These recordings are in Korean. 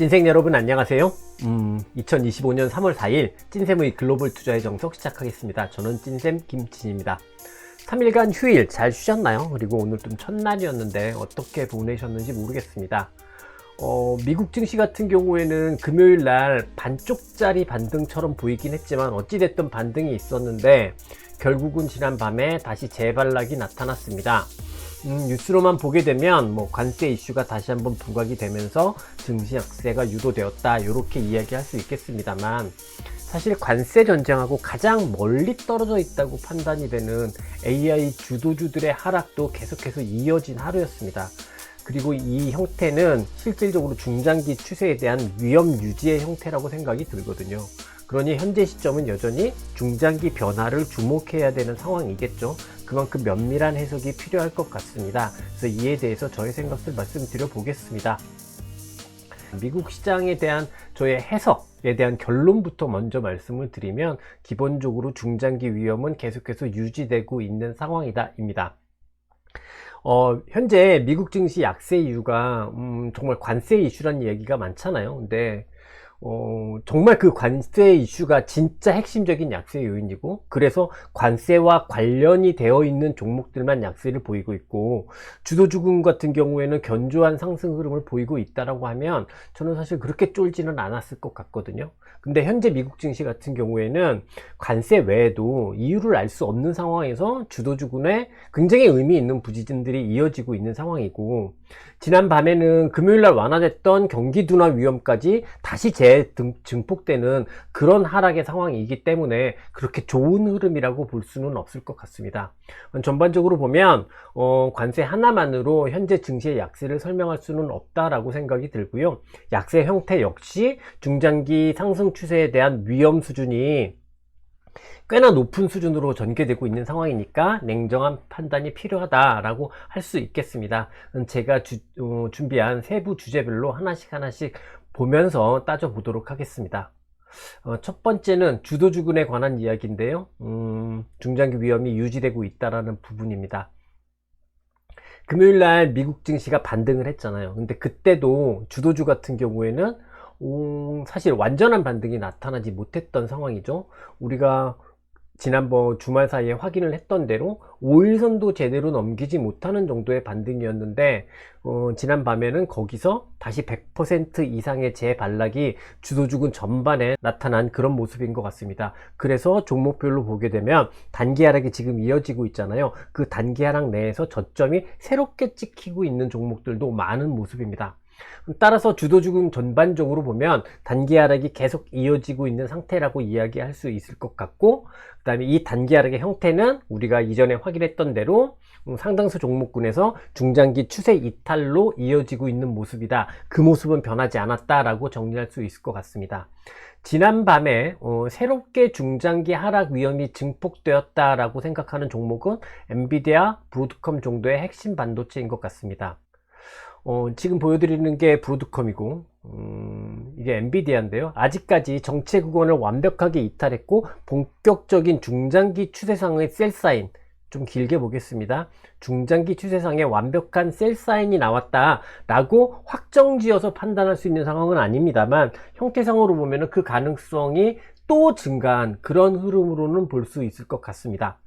찐생 여러분 안녕하세요. 음, 2025년 3월 4일 찐샘의 글로벌 투자의 정석 시작하겠습니다. 저는 찐샘 김진입니다. 3일간 휴일 잘 쉬셨나요? 그리고 오늘 좀 첫날이었는데 어떻게 보내셨는지 모르겠습니다. 어, 미국 증시 같은 경우에는 금요일 날 반쪽짜리 반등처럼 보이긴 했지만 어찌됐든 반등이 있었는데 결국은 지난 밤에 다시 재발락이 나타났습니다. 음, 뉴스로만 보게 되면 뭐 관세 이슈가 다시 한번 부각이 되면서 증시 약세가 유도되었다 이렇게 이야기할 수 있겠습니다만 사실 관세 전쟁하고 가장 멀리 떨어져 있다고 판단이 되는 AI 주도주들의 하락도 계속해서 이어진 하루였습니다. 그리고 이 형태는 실질적으로 중장기 추세에 대한 위험 유지의 형태라고 생각이 들거든요. 그러니 현재 시점은 여전히 중장기 변화를 주목해야 되는 상황이겠죠. 그만큼 면밀한 해석이 필요할 것 같습니다. 그래서 이에 대해서 저의 생각을 말씀드려 보겠습니다. 미국 시장에 대한 저의 해석에 대한 결론부터 먼저 말씀을 드리면 기본적으로 중장기 위험은 계속해서 유지되고 있는 상황이다 입니다. 어, 현재 미국 증시 약세 이유가 음, 정말 관세 이슈라는 얘기가 많잖아요. 근데 어, 정말 그 관세 이슈가 진짜 핵심적인 약세 요인이고, 그래서 관세와 관련이 되어 있는 종목들만 약세를 보이고 있고, 주도주금 같은 경우에는 견조한 상승 흐름을 보이고 있다라고 하면, 저는 사실 그렇게 쫄지는 않았을 것 같거든요. 근데 현재 미국 증시 같은 경우에는 관세 외에도 이유를 알 수 없는 상황에서 주도주군에 굉장히 의미 있는 부지진들이 이어지고 있는 상황이고, 지난 밤에는 금요일날 완화됐던 경기 둔화 위험까지 다시 재 증폭되는 그런 하락의 상황이기 때문에 그렇게 좋은 흐름이라고 볼 수는 없을 것 같습니다. 전반적으로 보면 어, 관세 하나만으로 현재 증시의 약세를 설명할 수는 없다라고 생각이 들고요. 약세 형태 역시 중장기 상승 추세에 대한 위험 수준이 꽤나 높은 수준으로 전개되고 있는 상황이니까 냉정한 판단이 필요하다라고 할 수 있겠습니다. 제가 주, 어, 준비한 세부 주제별로 하나씩 하나씩 보면서 따져보도록 하겠습니다. 어, 첫 번째는 주도주군에 관한 이야기인데요. 음, 중장기 위험이 유지되고 있다는 부분입니다. 금요일 날 미국 증시가 반등을 했잖아요. 근데 그때도 주도주 같은 경우에는 음, 사실 완전한 반등이 나타나지 못했던 상황이죠. 우리가 지난번 주말 사이에 확인을 했던 대로 5일선도 제대로 넘기지 못하는 정도의 반등이었는데 어, 지난 밤에는 거기서 다시 100% 이상의 재반락이 주도주군 전반에 나타난 그런 모습인 것 같습니다. 그래서 종목별로 보게 되면 단기 하락이 지금 이어지고 있잖아요. 그 단기 하락 내에서 저점이 새롭게 찍히고 있는 종목들도 많은 모습입니다. 따라서 주도주금 전반적으로 보면 단기 하락이 계속 이어지고 있는 상태라고 이야기할 수 있을 것 같고 그 다음에 이 단기 하락의 형태는 우리가 이전에 확인했던 대로 음, 상당수 종목군에서 중장기 추세 이탈로 이어지고 있는 모습이다. 그 모습은 변하지 않았다라고 정리할 수 있을 것 같습니다. 지난 밤에 어, 새롭게 중장기 하락 위험이 증폭되었다라고 생각하는 종목은 엔비디아, 브로드컴 정도의 핵심 반도체인 것 같습니다. 어, 지금 보여드리는 게 브로드컴이고 음, 이게 엔비디아인데요. 아직까지 정체 구간을 완벽하게 이탈했고 본격적인 중장기 추세상의 셀 사인 좀 길게 보겠습니다. 중장기 추세상에 완벽한 셀 사인이 나왔다 라고 확정지어서 판단할 수 있는 상황은 아닙니다만 형태상으로 보면 그 가능성이 또 증가한 그런 흐름으로는 볼 수 있을 것 같습니다.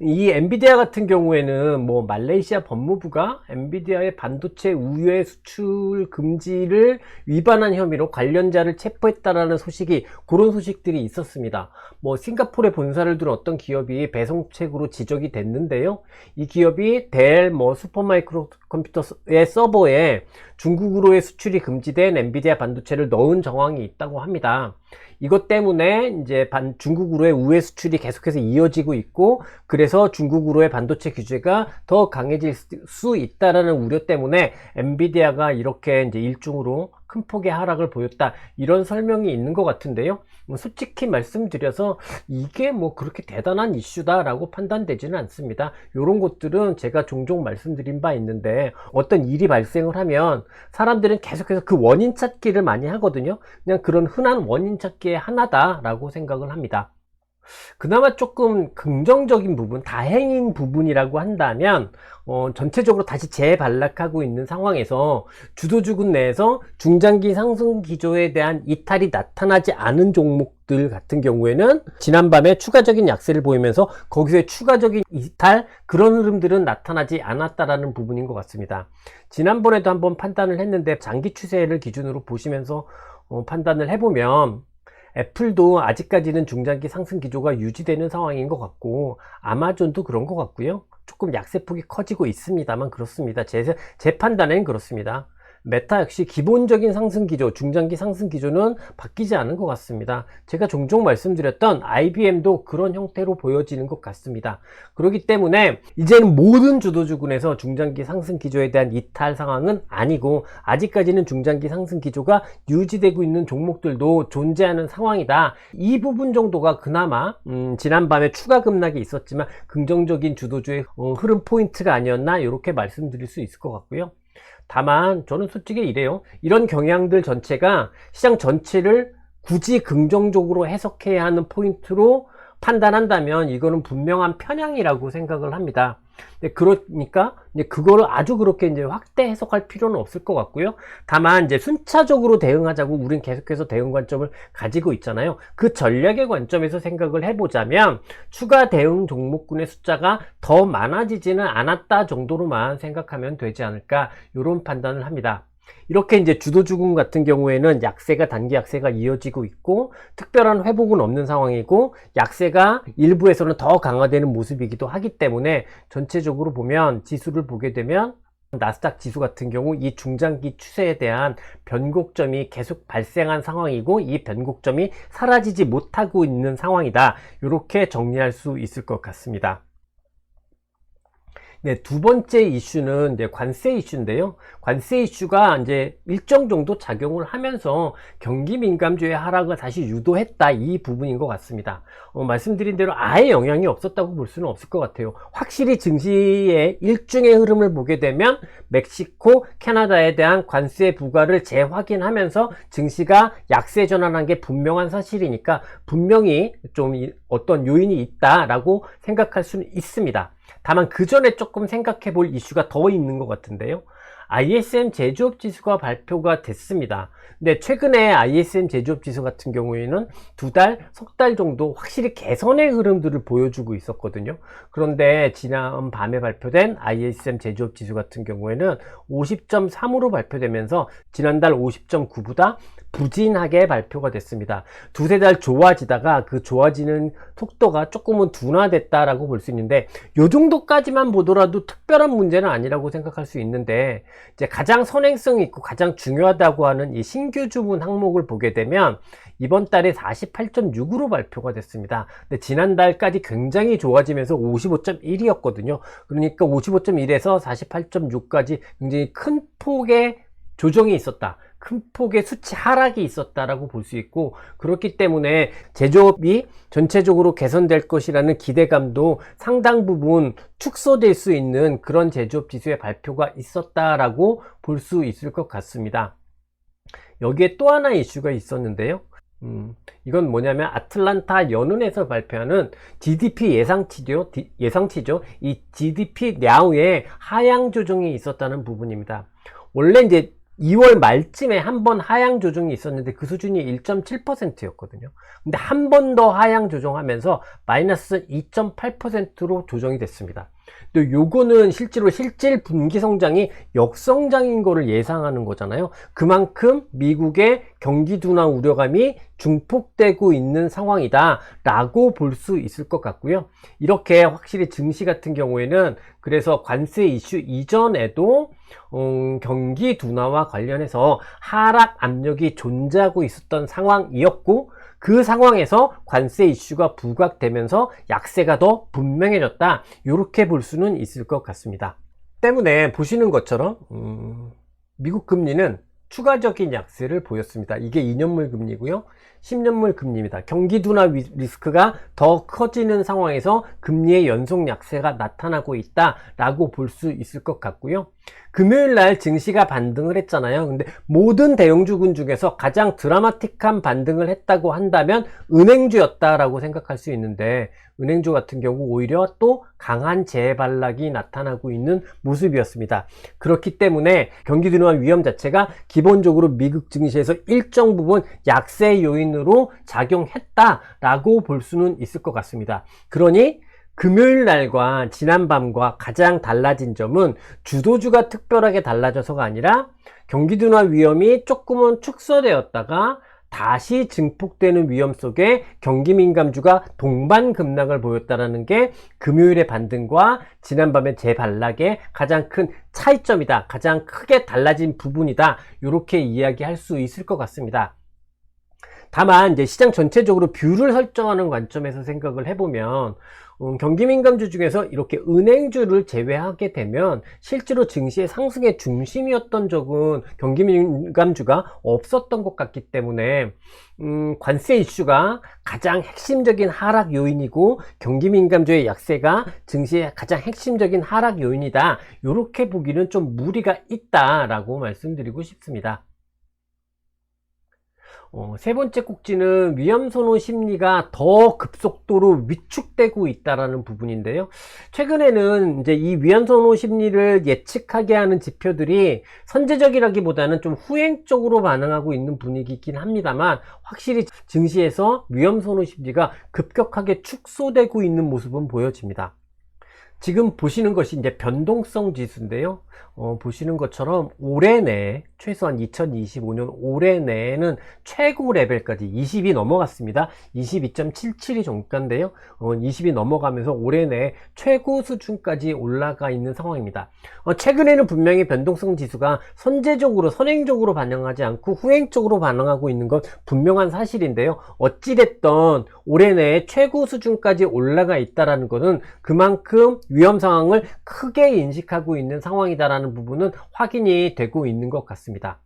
이 엔비디아 같은 경우에는 뭐 말레이시아 법무부가 엔비디아의 반도체 우회 수출 금지를 위반한 혐의로 관련자를 체포했다라는 소식이 그런 소식들이 있었습니다. 뭐 싱가포르에 본사를 둔 어떤 기업이 배송책으로 지적이 됐는데요. 이 기업이 델, 뭐 슈퍼마이크로 컴퓨터의 서버에 중국으로의 수출이 금지된 엔비디아 반도체를 넣은 정황이 있다고 합니다. 이것 때문에 이제 반, 중국으로의 우회 수출이 계속해서 이어지고 있고 그래서 중국으로의 반도체 규제가 더 강해질 수 있다라는 우려 때문에 엔비디아가 이렇게 이제 일종으로 큰 폭의 하락을 보였다. 이런 설명이 있는 것 같은데요. 뭐 솔직히 말씀드려서 이게 뭐 그렇게 대단한 이슈다 라고 판단되지는 않습니다. 이런 것들은 제가 종종 말씀드린 바 있는데 어떤 일이 발생을 하면 사람들은 계속해서 그 원인 찾기를 많이 하거든요. 그냥 그런 흔한 원인 찾기의 하나다 라고 생각을 합니다 그나마 조금 긍정적인 부분, 다행인 부분이라고 한다면 어, 전체적으로 다시 재반락하고 있는 상황에서 주도주군 내에서 중장기 상승 기조에 대한 이탈이 나타나지 않은 종목들 같은 경우에는 지난밤에 추가적인 약세를 보이면서 거기서의 추가적인 이탈 그런 흐름들은 나타나지 않았다라는 부분인 것 같습니다. 지난번에도 한번 판단을 했는데 장기 추세를 기준으로 보시면서 어, 판단을 해보면 애플도 아직까지는 중장기 상승 기조가 유지되는 상황인 것 같고 아마존도 그런 것 같고요. 조금 약세폭이 커지고 있습니다만 그렇습니다. 제, 제 판단엔 그렇습니다 메타 역시 기본적인 상승 기조, 중장기 상승 기조는 바뀌지 않은 것 같습니다. 제가 종종 말씀드렸던 IBM도 그런 형태로 보여지는 것 같습니다. 그렇기 때문에 이제는 모든 주도주군에서 중장기 상승 기조에 대한 이탈 상황은 아니고 아직까지는 중장기 상승 기조가 유지되고 있는 종목들도 존재하는 상황이다. 이 부분 정도가 그나마 음, 지난밤에 추가 급락이 있었지만 긍정적인 주도주의 어, 흐름 포인트가 아니었나 이렇게 말씀드릴 수 있을 것 같고요. 다만 저는 솔직히 이래요. 이런 경향들 전체가 시장 전체를 굳이 긍정적으로 해석해야 하는 포인트로 판단한다면 이거는 분명한 편향이라고 생각을 합니다. 그러니까 그거를 아주 그렇게 이제 확대 해석할 필요는 없을 것 같고요. 다만 이제 순차적으로 대응하자고 우린 계속해서 대응 관점을 가지고 있잖아요. 그 전략의 관점에서 생각을 해보자면 추가 대응 종목군의 숫자가 더 많아지지는 않았다 정도로만 생각하면 되지 않을까 이런 판단을 합니다. 이렇게 이제 주도주군 같은 경우에는 약세가 단기 약세가 이어지고 있고 특별한 회복은 없는 상황이고 약세가 일부에서는 더 강화되는 모습이기도 하기 때문에 전체적으로 보면 지수를 보게 되면 나스닥 지수 같은 경우 이 중장기 추세에 대한 변곡점이 계속 발생한 상황이고 이 변곡점이 사라지지 못하고 있는 상황이다. 이렇게 정리할 수 있을 것 같습니다 네, 두 번째 이슈는 이제 관세 이슈인데요. 관세 이슈가 이제 일정 정도 작용을 하면서 경기 민감주의 하락을 다시 유도했다 이 부분인 것 같습니다. 어, 말씀드린 대로 아예 영향이 없었다고 볼 수는 없을 것 같아요. 확실히 증시의 일중의 흐름을 보게 되면 멕시코, 캐나다에 대한 관세 부과를 재확인하면서 증시가 약세 전환한 게 분명한 사실이니까 분명히 좀 어떤 요인이 있다라고 생각할 수는 있습니다. 다만 그 전에 조금 생각해 볼 이슈가 더 있는 것 같은데요. ISM 제조업 지수가 발표가 됐습니다. 근데 최근에 ISM 제조업 지수 같은 경우에는 두 달, 석 달 정도 확실히 개선의 흐름들을 보여주고 있었거든요. 그런데 지난 밤에 발표된 ISM 제조업 지수 같은 경우에는 50.3으로 발표되면서 지난달 50.9보다 부진하게 발표가 됐습니다. 두세 달 좋아지다가 그 좋아지는 속도가 조금은 둔화됐다라고 볼 수 있는데 이 정도까지만 보더라도 특별한 문제는 아니라고 생각할 수 있는데 이제 가장 선행성이 있고 가장 중요하다고 하는 이 신규 주문 항목을 보게 되면 이번 달에 48.6으로 발표가 됐습니다. 근데 지난달까지 굉장히 좋아지면서 55.1이었거든요. 그러니까 55.1에서 48.6까지 굉장히 큰 폭의 조정이 있었다. 큰 폭의 수치 하락이 있었다라고 볼 수 있고 그렇기 때문에 제조업이 전체적으로 개선될 것이라는 기대감도 상당 부분 축소될 수 있는 그런 제조업 지수의 발표가 있었다라고 볼 수 있을 것 같습니다. 여기에 또 하나 이슈가 있었는데요. 음, 이건 뭐냐면 아틀란타 연은에서 발표하는 GDP 예상치죠. 예상치죠. 이 GDP 냐우에 하향 조정이 있었다는 부분입니다. 원래 이제 2월 말쯤에 한 번 하향 조정이 있었는데 그 수준이 1.7%였거든요. 근데 한 번 더 하향 조정하면서 마이너스 2.8%로 조정이 됐습니다. 또 요거는 실제로 실질 분기 성장이 역성장인 거를 예상하는 거잖아요. 그만큼 미국의 경기 둔화 우려감이 중폭되고 있는 상황이다 라고 볼 수 있을 것 같고요. 이렇게 확실히 증시 같은 경우에는 그래서 관세 이슈 이전에도 음, 경기 둔화와 관련해서 하락 압력이 존재하고 있었던 상황이었고 그 상황에서 관세 이슈가 부각되면서 약세가 더 분명해졌다. 이렇게 볼 수는 있을 것 같습니다. 때문에 보시는 것처럼 음, 미국 금리는 추가적인 약세를 보였습니다. 이게 2년물 금리고요. 10년물 금리입니다. 경기 둔화 위- 리스크가 더 커지는 상황에서 금리의 연속 약세가 나타나고 있다라고 볼 수 있을 것 같고요. 금요일 날 증시가 반등을 했잖아요. 근데 모든 대형주군 중에서 가장 드라마틱한 반등을 했다고 한다면 은행주였다라고 생각할 수 있는데 은행주 같은 경우 오히려 또 강한 재발락이 나타나고 있는 모습이었습니다. 그렇기 때문에 경기 둔화 위험 자체가 기본적으로 미국 증시에서 일정 부분 약세 요인으로 작용했다라고 볼 수는 있을 것 같습니다. 그러니 금요일 날과 지난밤과 가장 달라진 점은 주도주가 특별하게 달라져서가 아니라 경기 둔화 위험이 조금은 축소되었다가 다시 증폭되는 위험 속에 경기 민감주가 동반 급락을 보였다라는 게 금요일의 반등과 지난밤의 재반락의 가장 큰 차이점이다. 가장 크게 달라진 부분이다. 이렇게 이야기할 수 있을 것 같습니다. 다만 이제 시장 전체적으로 뷰를 설정하는 관점에서 생각을 해보면 음, 경기 민감주 중에서 이렇게 은행주를 제외하게 되면 실제로 증시의 상승의 중심이었던 적은 경기 민감주가 없었던 것 같기 때문에 음, 관세 이슈가 가장 핵심적인 하락 요인이고 경기 민감주의 약세가 증시의 가장 핵심적인 하락 요인이다. 이렇게 보기는 좀 무리가 있다라고 말씀드리고 싶습니다. 어, 세 번째 꼭지는 위험 선호 심리가 더 급속도로 위축되고 있다라는 부분인데요. 최근에는 이제 이 위험 선호 심리를 예측하게 하는 지표들이 선제적이라기보다는 좀 후행적으로 반응하고 있는 분위기이긴 합니다만 확실히 증시에서 위험 선호 심리가 급격하게 축소되고 있는 모습은 보여집니다. 지금 보시는 것이 이제 변동성 지수인데요. 어, 보시는 것처럼 올해 내 최소한 2025년 올해 내에는 최고 레벨까지 20이 넘어갔습니다. 22.77이 종가인데요. 어, 20이 넘어가면서 올해 내 최고 수준까지 올라가 있는 상황입니다. 어, 최근에는 분명히 변동성 지수가 선제적으로 선행적으로 반영하지 않고 후행적으로 반응하고 있는 건 분명한 사실인데요. 어찌됐던 올해 내에 최고 수준까지 올라가 있다라는 것은 그만큼 위험 상황을 크게 인식하고 있는 상황이다라는 부분은 확인이 되고 있는 것 같습니다.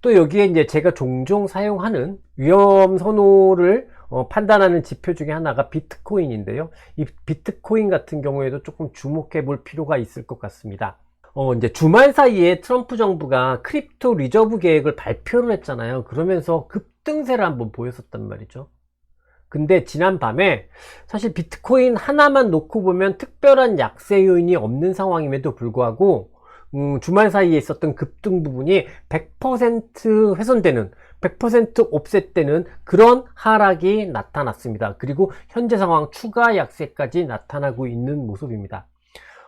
또 여기에 이제 제가 종종 사용하는 위험 선호를 어, 판단하는 지표 중에 하나가 비트코인인데요. 이 비트코인 같은 경우에도 조금 주목해 볼 필요가 있을 것 같습니다. 어, 이제 주말 사이에 트럼프 정부가 크립토 리저브 계획을 발표를 했잖아요. 그러면서 급등세를 한번 보였었단 말이죠. 근데 지난 밤에 사실 비트코인 하나만 놓고 보면 특별한 약세 요인이 없는 상황임에도 불구하고 음, 주말 사이에 있었던 급등 부분이 100% 훼손되는 100% 옵셋되는 그런 하락이 나타났습니다. 그리고 현재 상황 추가 약세까지 나타나고 있는 모습입니다.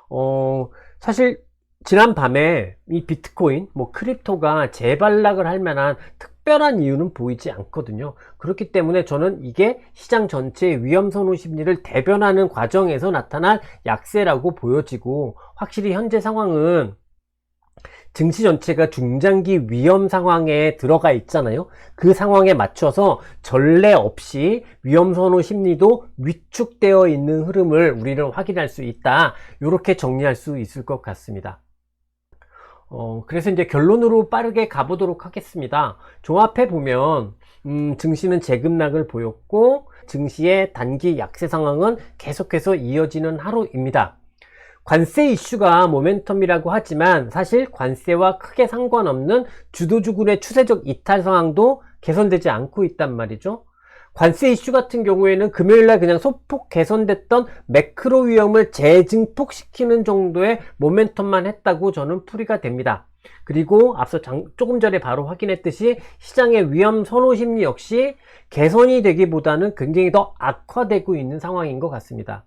어, 사실 지난 밤에 이 비트코인, 뭐 크립토가 재발락을 할 만한 특 별한 이유는 보이지 않거든요. 그렇기 때문에 저는 이게 시장 전체의 위험 선호 심리를 대변하는 과정에서 나타난 약세라고 보여지고 확실히 현재 상황은 증시 전체가 중장기 위험 상황에 들어가 있잖아요. 그 상황에 맞춰서 전례 없이 위험 선호 심리도 위축되어 있는 흐름을 우리는 확인할 수 있다. 이렇게 정리할 수 있을 것 같습니다. 어, 그래서 이제 결론으로 빠르게 가보도록 하겠습니다. 종합해 보면, 음, 증시는 재급락을 보였고, 증시의 단기 약세 상황은 계속해서 이어지는 하루입니다. 관세 이슈가 모멘텀이라고 하지만 사실 관세와 크게 상관없는 주도주군의 추세적 이탈 상황도 개선되지 않고 있단 말이죠. 관세 이슈 같은 경우에는 금요일날 그냥 소폭 개선됐던 매크로 위험을 재증폭시키는 정도의 모멘텀만 했다고 저는 풀이가 됩니다. 그리고 앞서 장- 조금 전에 바로 확인했듯이 시장의 위험 선호 심리 역시 개선이 되기보다는 굉장히 더 악화되고 있는 상황인 것 같습니다.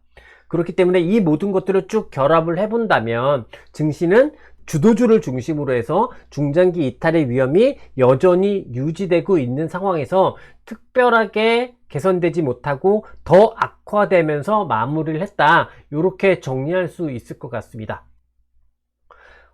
그렇기 때문에 이 모든 것들을 쭉 결합을 해본다면 증시는 주도주를 중심으로 해서 중장기 이탈의 위험이 여전히 유지되고 있는 상황에서 특별하게 개선되지 못하고 더 악화되면서 마무리를 했다. 이렇게 정리할 수 있을 것 같습니다.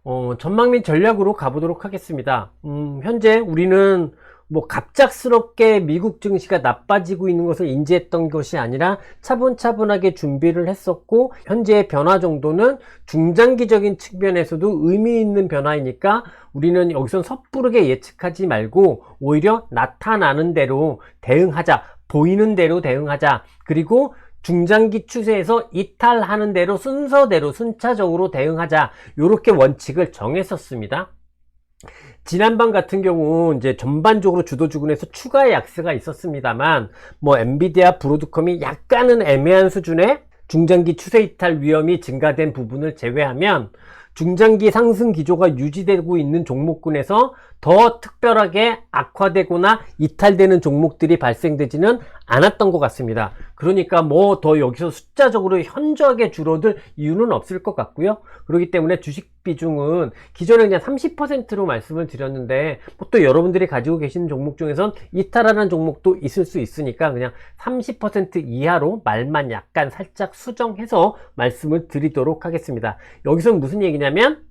어, 전망 및 전략으로 가보도록 하겠습니다. 음, 현재 우리는 뭐 갑작스럽게 미국 증시가 나빠지고 있는 것을 인지했던 것이 아니라 차분차분하게 준비를 했었고 현재의 변화 정도는 중장기적인 측면에서도 의미 있는 변화이니까 우리는 여기선 섣부르게 예측하지 말고 오히려 나타나는 대로 대응하자 보이는 대로 대응하자 그리고 중장기 추세에서 이탈하는 대로 순서대로 순차적으로 대응하자 이렇게 원칙을 정했었습니다. 지난번 같은 경우 이제 전반적으로 주도주군에서 추가 약세가 있었습니다만 뭐 엔비디아 브로드컴이 약간은 애매한 수준의 중장기 추세 이탈 위험이 증가된 부분을 제외하면 중장기 상승 기조가 유지되고 있는 종목군에서 더 특별하게 악화되거나 이탈되는 종목들이 발생되지는 않았던 것 같습니다. 그러니까 뭐 더 여기서 숫자적으로 현저하게 줄어들 이유는 없을 것 같고요. 그렇기 때문에 주식 비중은 기존에 그냥 30%로 말씀을 드렸는데 뭐또 여러분들이 가지고 계신 종목 중에선 이탈하는 종목도 있을 수 있으니까 그냥 30% 이하로 말만 약간 살짝 수정해서 말씀을 드리도록 하겠습니다. 여기서 무슨 얘기냐 면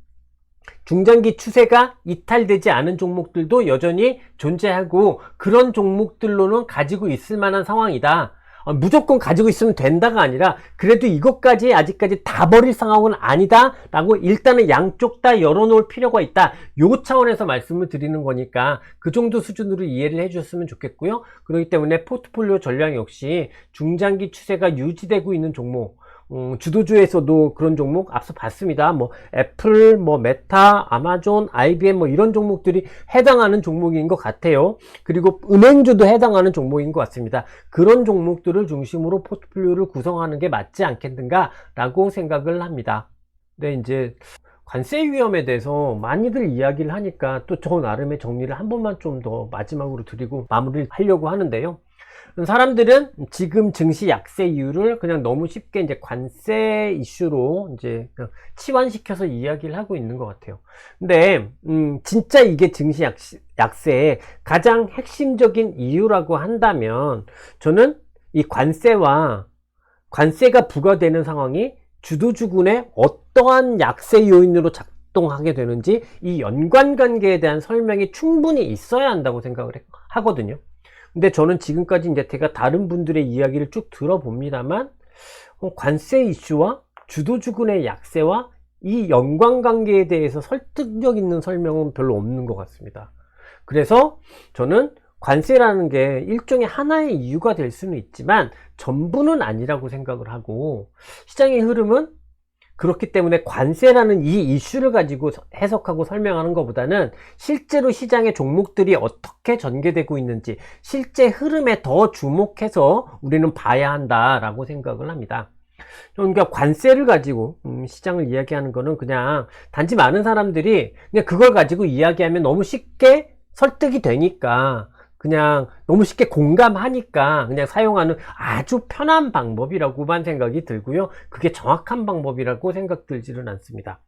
중장기 추세가 이탈되지 않은 종목들도 여전히 존재하고 그런 종목들로는 가지고 있을 만한 상황이다. 어, 무조건 가지고 있으면 된다가 아니라 그래도 이것까지 아직까지 다 버릴 상황은 아니다 라고 일단은 양쪽 다 열어놓을 필요가 있다 요 차원에서 말씀을 드리는 거니까 그 정도 수준으로 이해를 해주셨으면 좋겠고요 그렇기 때문에 포트폴리오 전략 역시 중장기 추세가 유지되고 있는 종목 음, 주도주에서도 그런 종목 앞서 봤습니다. 뭐 애플, 뭐 메타, 아마존, IBM 뭐 이런 종목들이 해당하는 종목인 것 같아요. 그리고 은행주도 해당하는 종목인 것 같습니다. 그런 종목들을 중심으로 포트폴리오를 구성하는 게 맞지 않겠는가라고 생각을 합니다. 네, 이제 관세 위험에 대해서 많이들 이야기를 하니까 또 저 나름의 정리를 한 번만 좀 더 마지막으로 드리고 마무리를 하려고 하는데요. 사람들은 지금 증시 약세 이유를 그냥 너무 쉽게 이제 관세 이슈로 이제 치환시켜서 이야기를 하고 있는 것 같아요. 근데 음 진짜 이게 증시 약세의 가장 핵심적인 이유라고 한다면 저는 이 관세와 관세가 부과되는 상황이 주도주군의 어떠한 약세 요인으로 작동하게 되는지 이 연관 관계에 대한 설명이 충분히 있어야 한다고 생각을 하거든요. 근데 저는 지금까지 이제 제가 다른 분들의 이야기를 쭉 들어봅니다만 어, 관세 이슈와 주도주군의 약세와 이 연관관계에 대해서 설득력 있는 설명은 별로 없는 것 같습니다. 그래서 저는 관세라는 게 일종의 하나의 이유가 될 수는 있지만 전부는 아니라고 생각을 하고 시장의 흐름은 그렇기 때문에 관세라는 이 이슈를 가지고 해석하고 설명하는 것보다는 실제로 시장의 종목들이 어떻게 전개되고 있는지 실제 흐름에 더 주목해서 우리는 봐야 한다라고 생각을 합니다. 그러니까 관세를 가지고 음, 시장을 이야기하는 거는 그냥 단지 많은 사람들이 그냥 그걸 가지고 이야기하면 너무 쉽게 설득이 되니까 그냥 너무 쉽게 공감하니까 그냥 사용하는 아주 편한 방법이라고만 생각이 들고요. 그게 정확한 방법이라고 생각 들지는 않습니다.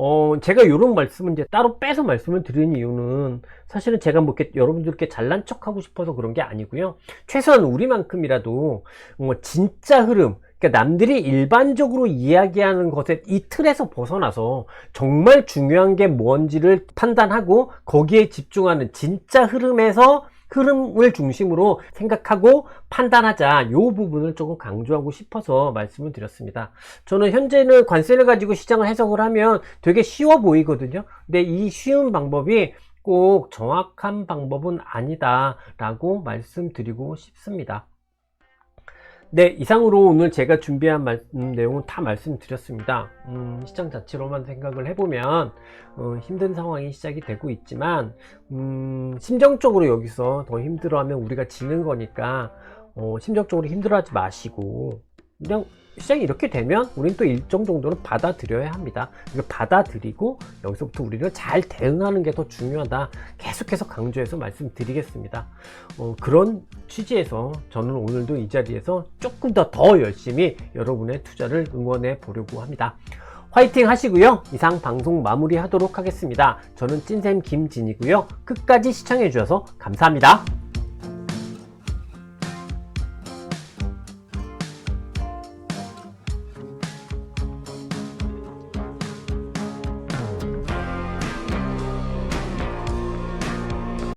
어, 제가 이런 말씀을 이제 따로 빼서 말씀을 드리는 이유는 사실은 제가 뭐 이렇게 여러분들께 잘난 척 하고 싶어서 그런 게 아니고요. 최소한 우리만큼이라도 뭐 진짜 흐름, 그러니까 남들이 일반적으로 이야기하는 것의 이 틀에서 벗어나서 정말 중요한 게 뭔지를 판단하고 거기에 집중하는 진짜 흐름에서 흐름을 중심으로 생각하고 판단하자. 이 부분을 조금 강조하고 싶어서 말씀을 드렸습니다. 저는 현재는 관세를 가지고 시장을 해석을 하면 되게 쉬워 보이거든요. 근데 이 쉬운 방법이 꼭 정확한 방법은 아니다 라고 말씀드리고 싶습니다 네, 이상으로 오늘 제가 준비한 말, 음, 내용은 다 말씀드렸습니다. 음, 시장 자체로만 생각을 해보면 어, 힘든 상황이 시작이 되고 있지만 음, 심정적으로 여기서 더 힘들어하면 우리가 지는 거니까 어, 심정적으로 힘들어하지 마시고 그냥 시장이 이렇게 되면 우리는 또 일정 정도는 받아들여야 합니다. 이거 받아들이고 여기서부터 우리는 잘 대응하는 게 더 중요하다. 계속해서 강조해서 말씀드리겠습니다. 어, 그런 취지에서 저는 오늘도 이 자리에서 조금 더 더 열심히 여러분의 투자를 응원해 보려고 합니다. 화이팅 하시고요. 이상 방송 마무리 하도록 하겠습니다. 저는 찐샘 김진이고요. 끝까지 시청해 주셔서 감사합니다.